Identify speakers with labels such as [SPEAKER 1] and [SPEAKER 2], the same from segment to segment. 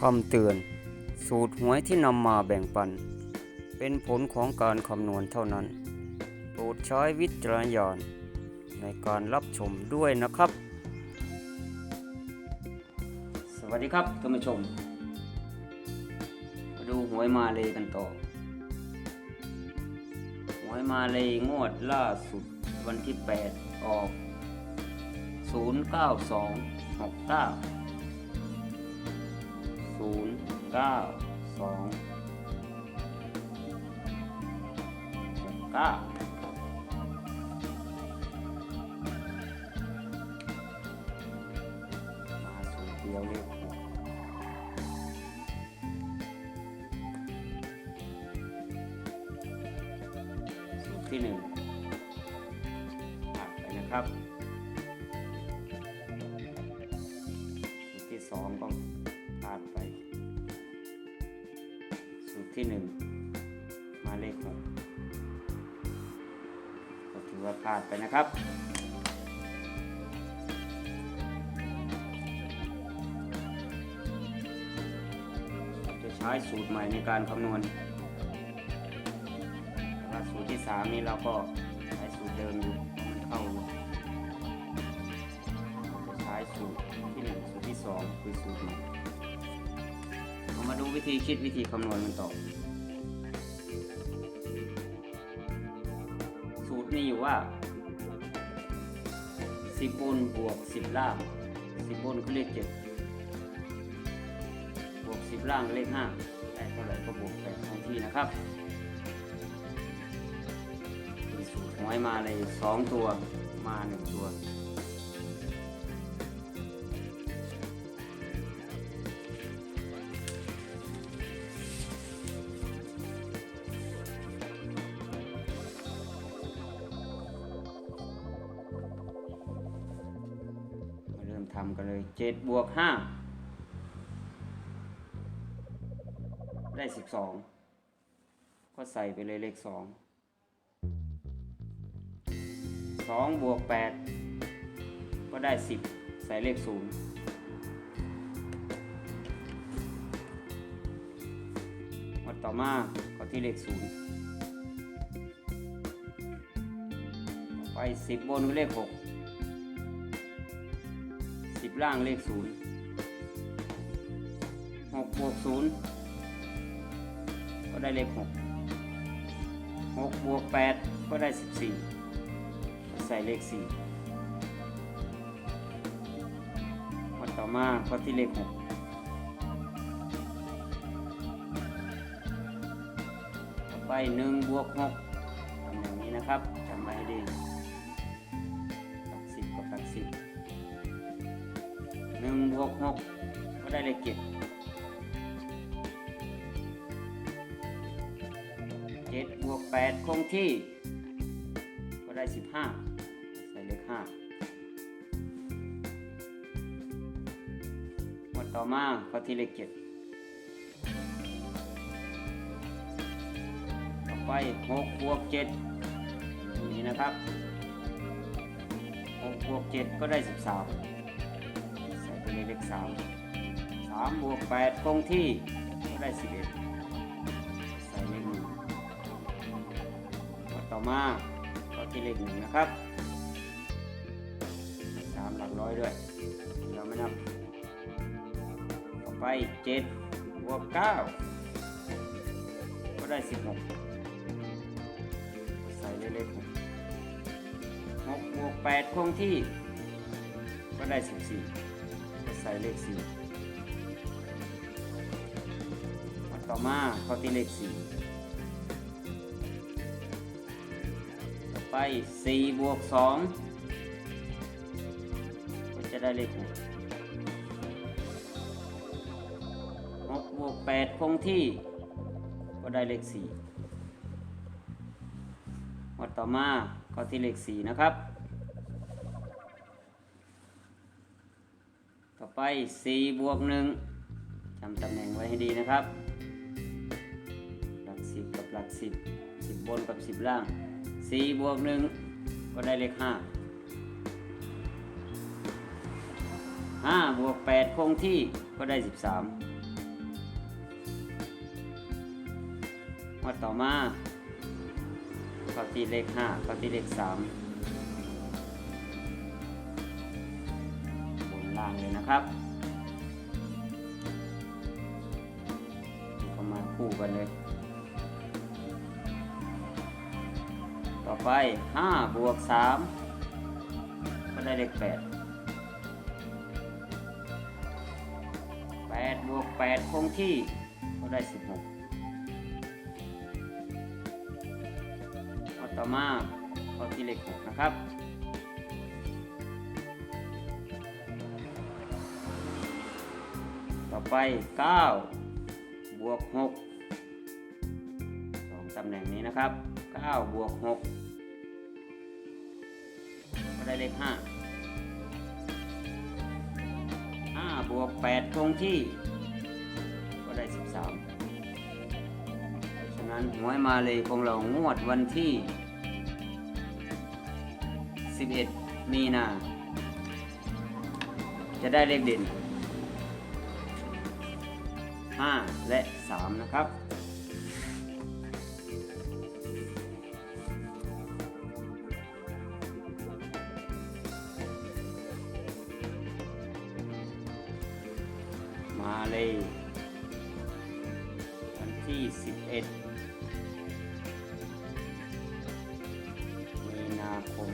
[SPEAKER 1] คำเตือน สูตรหวยที่นำมาแบ่งปัน เป็นผลของการคำนวณเท่านั้น โปรดใช้วิจารณญาณในการรับชมด้วยนะครับ สวัสดีครับท่านผู้ชม มาดูหวยมาเลยกันต่อ หวยมาเลยงวดล่าสุดวันที่ 8 ออก 09269 เก้าสองหกเก้ามาสูตรเดียวเลขหกสูตรที่หนึ่งตัดไปนะครับสูตรที่สองก็ ที่หนึ่งมาเลขหกก็ถือว่าพลาดไปนะครับจะใช้สูตรใหม่ในการคำนวณแต่สูตรที่สามนี่เราก็ใช้สูตรเดิมอยู่มันเข้าจะใช้สูตรที่หนึ่งสูตรที่สองคือสูตรใหม่ วิธีคิดวิธีคำนวณมันต่อ สูตรมีอยู่ว่า 10บนบวก 10 ล่าง 10บนคือเลข7บวก 10 ล่างเลข5ได้เท่าไหร่ก็บวก8ทันทีนะครับมีสูตรหวยมาเลย 2 ตัวมา 1 ตัว ทำกันเลยเจ็ดบวกห้าได้สิบสองก็ใส่ไปเลยเลขสองสองบวกแปดก็ได้สิบใส่เลขศูนย์มาต่อมาก็ที่เลขศูนย์ไปสิบบนก็เลขหก สิบล่างเลขศูนย์หกบวกศูนย์ก็ได้เลขหกหกบวกแปดก็ได้สิบสี่ใส่เลขสี่มาต่อมาก็ที่เลขหกไปหนึ่งบวกหกทำอย่างนี้นะครับจำไว้ให้ดี บวกหกก็ได้เลขเจ็ดเจ็ดบวกแปดคงที่ ก็ได้สิบห้าใส่เลขห้าหมดต่อมาก็ที่เลขเจ็ดต่อไปหกบวกเจ็ดนี้นะครับหกบวกเจ็ดก็ได้สิบสาม ไปเลยเลขสามสามบวกแปดคงที่ก็ได้สิบเอ็ดใส่เลขหนึ่งข้อต่อมาก็ที่เลขหนึ่งนะครับสามหลักร้อยด้วยเราไม่นับต่อไปเจ็ดบวกเก้าก็ได้สิบหกใส่เลยเลขหกหกบวกแปดคงที่ก็ได้สิบสี่ ส่เลขสี่มาต่อมาข้อที่เลขสี่ต่อไปสี่บวกสองก็จะได้เลขหกหกบวกแปดคงที่ ก็ได้เลขสี่หมาต่อมาข้อที่เลขสี่นะครับ ไป4บวก1จำตำแหน่งไว้ให้ดีนะครับ หลัก 10 กับหลัก 10 10 บนกับ 10 ล่าง4บวก1ก็ได้เลข 5 5บวก8คงที่ก็ได้ 13วัดต่อมาเข้าที่เลข 5 เข้าที่เลข 3 เลยนะครับก็มาคู่กันเลย ต่อไปห้าบวกสามก็ได้เลขแปดแปดบวกแปดคงที่ก็ได้สิบหกเอต่อมาข้าที่เลขหกนะครับ ต่อไปเก้าบวกหกสองตำแหน่งนี้นะครับเก้าบวกหกก็ได้เลขห้าห้าบวกแปดคงที่ ก็ได้สิบสามเพราะฉะนั้นหวยมาเลยของเรางวดวันที่ 11 มีนา จะได้เลขเด่น 5 และ 3 นะครับ มาเลยวันที่ 11มีนาคม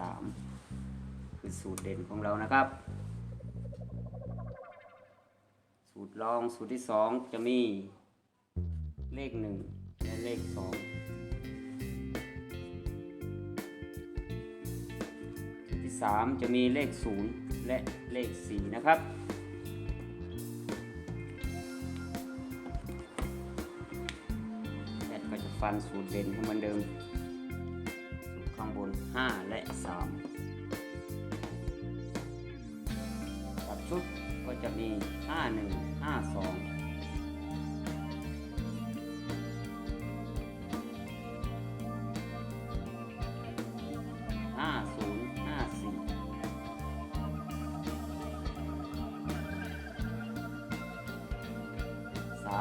[SPEAKER 1] 3 คือสูตรเด่นของเรานะครับ สูตรรองสูตรที่ 2 จะมีเลข 1 และเลข2สูตรที่ 3 จะมีเลข 0 และเลข 4 นะครับแอดก็จะฟันสูตรเด่นของมันเดิม ข้างบน 5 และ 3 กับชุดก็จะมี 51 52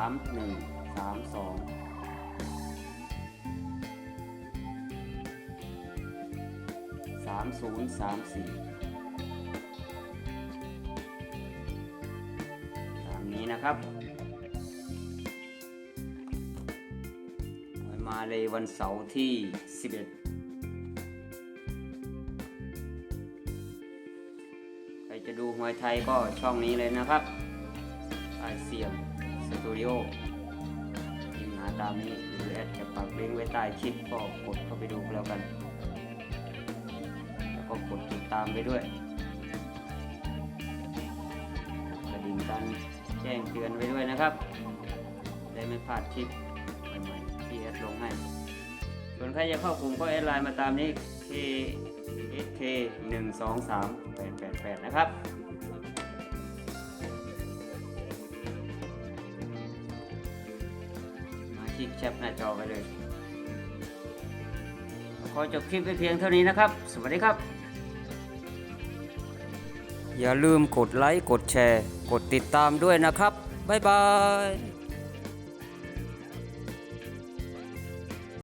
[SPEAKER 1] ามหนึ่งสามสอง 034 ตามนี้นะครับมาเลยวันเสาร์ที่ 11 ใครจะดูมวยไทยก็ช่องนี้เลยนะครับอาเซียมสตูดิโอทีมหาตามนี้หรือแอดจะปักลิงก์ไว้ใต้คลิปก็กดเข้าไปดูแล้วกัน กดติดตามไปด้วยกระดิ่งการแจ้งเตือนไว้ด้วยนะครับ ได้ไม่พลาดคลิปใหม่ๆที่แอดลงให้ส่วนใครจะเข้ากลุ่มก็แอดไลน์มาตามนี้ k s k 1 2 3 8 8 8 นะครับมาที่แคปหน้าจอไปเลย ขอจบคลิปไปเพียงเท่านี้นะครับ สวัสดีครับ อย่าลืมกดไลค์ กดแชร์ กดติดตามด้วยนะครับ บ๊ายบาย